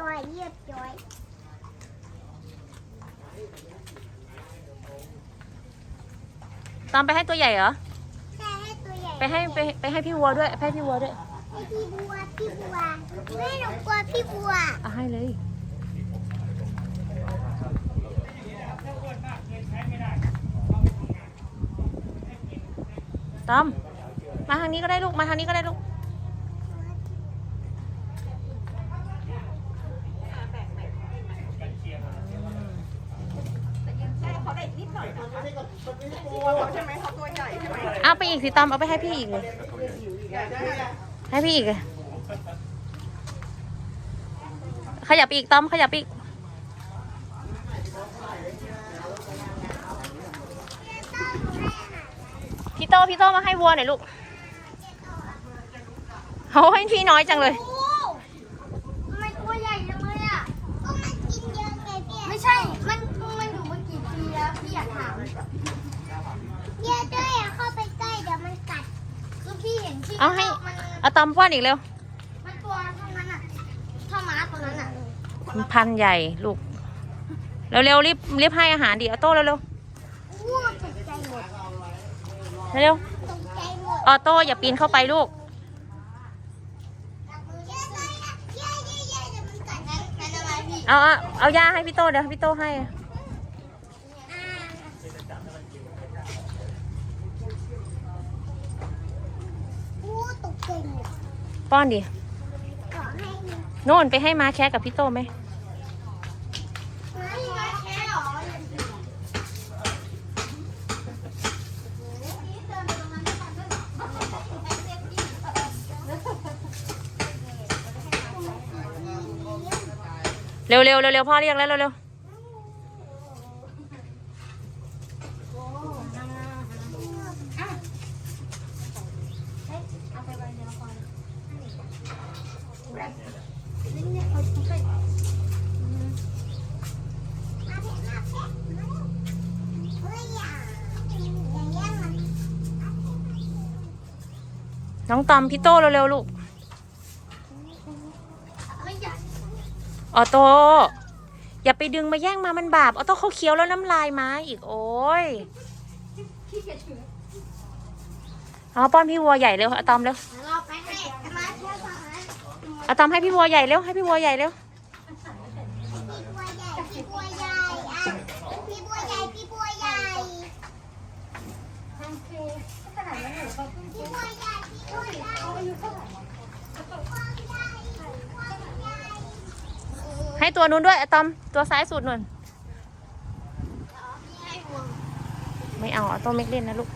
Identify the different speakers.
Speaker 1: จอยเยียบจอย
Speaker 2: ตามไปให้ตัวใหญ่เหรอ
Speaker 1: แค่ให้ตัวใหญ่
Speaker 2: ไปให้ไปไปให้พี่วัวด้วยไปให้พี่วัวด้วย
Speaker 1: ให้พี่บัวพี่บัวแม่หนูกลัวพี่บัว
Speaker 2: เอาให้เลย ตอม มาทางนี้ก็ได้ลูก มาทางนี้ก็ได้ลูก
Speaker 3: ใช่ไหมเขาตัวใหญ่ใช่ไหม
Speaker 2: เอาไปอีกสิตอมเอาไปให้พี่อีกเลยให้พี่อีกเลยขยับไปอีกตอมขยับไปอีกพี่โตพี่โตมาให้วัวหน่อยลูกเขาให้พี่น้อยจังเลย
Speaker 1: โอ้ทำไมตัวใหญ่จังเลยอะก็มันกินเยอะไงพี่ไม่ใช่ มันมันอยู่มากี่ปีแล้วพี่อยากถามเยอะด้วยอะเข้าไปใกล้เดี๋ยวมันกัดคือพี่เห็นที่
Speaker 2: เอาให้
Speaker 1: มัน
Speaker 2: เอาตอมป้อนอีกเร็ว
Speaker 1: มันตัวเท่านั้นอะเท่าม้าตัวนั้นอะ
Speaker 2: มันพันใหญ่ลูก เร็วๆรีบรีบให้อาหารดิออโต้เร็ว
Speaker 1: วู้ตกใจหมด
Speaker 2: ๆเร็ว
Speaker 1: ตกใจหมด
Speaker 2: ๆออโต้อย่าปีนเข้าไปลูก
Speaker 1: เยอะเลยอะเยอะเยอะเยอะเดี๋ยวมันกัดงั้นงั้นเอาไว้พี่
Speaker 2: เอาเอาเอายาให้พี่โตเดี๋ยวพี่โตให้
Speaker 1: อ่าวู้ตกใจหมด
Speaker 2: ป้อนดิ
Speaker 1: ขอให้หนู
Speaker 2: โน่นไปให้มาแคร์กับพี่โตไหม
Speaker 1: ไม่มาแค่หรอ
Speaker 2: เร็วๆเร็วๆพ่อเรียกแล้วเร็วๆ น้องตอมพี่โตเร็วๆลูกออโต้อย่าไปดึงมาแย่งมามันบาปออโต้เขาเคี้ยวแล้วน้ำลายมาอีกโอ้ยเอาป้อนพี่วัวใหญ่เร็วอะตอมเร็ว
Speaker 1: เราไปให้มาเที่ยวก่อนนะ
Speaker 2: อะตอมให้พี่วัวใหญ่เร็วให้พี่วัวใหญ่เร็ว
Speaker 1: พี่บัวใหญ่ พี่บัวใหญ่อะพี่บัวใหญ่ พี่บัวใหญ่พี่บัวใหญ่ พี่บัวใหญ่บัวใหญ่บัวใหญ่
Speaker 2: ให้ ตัวนู้นด้วยอะตอมตัวซ้ายสุดนุ่น
Speaker 1: ให้ห่วง
Speaker 2: ไม่เอาอะโต้ไม่เล่นนะลูก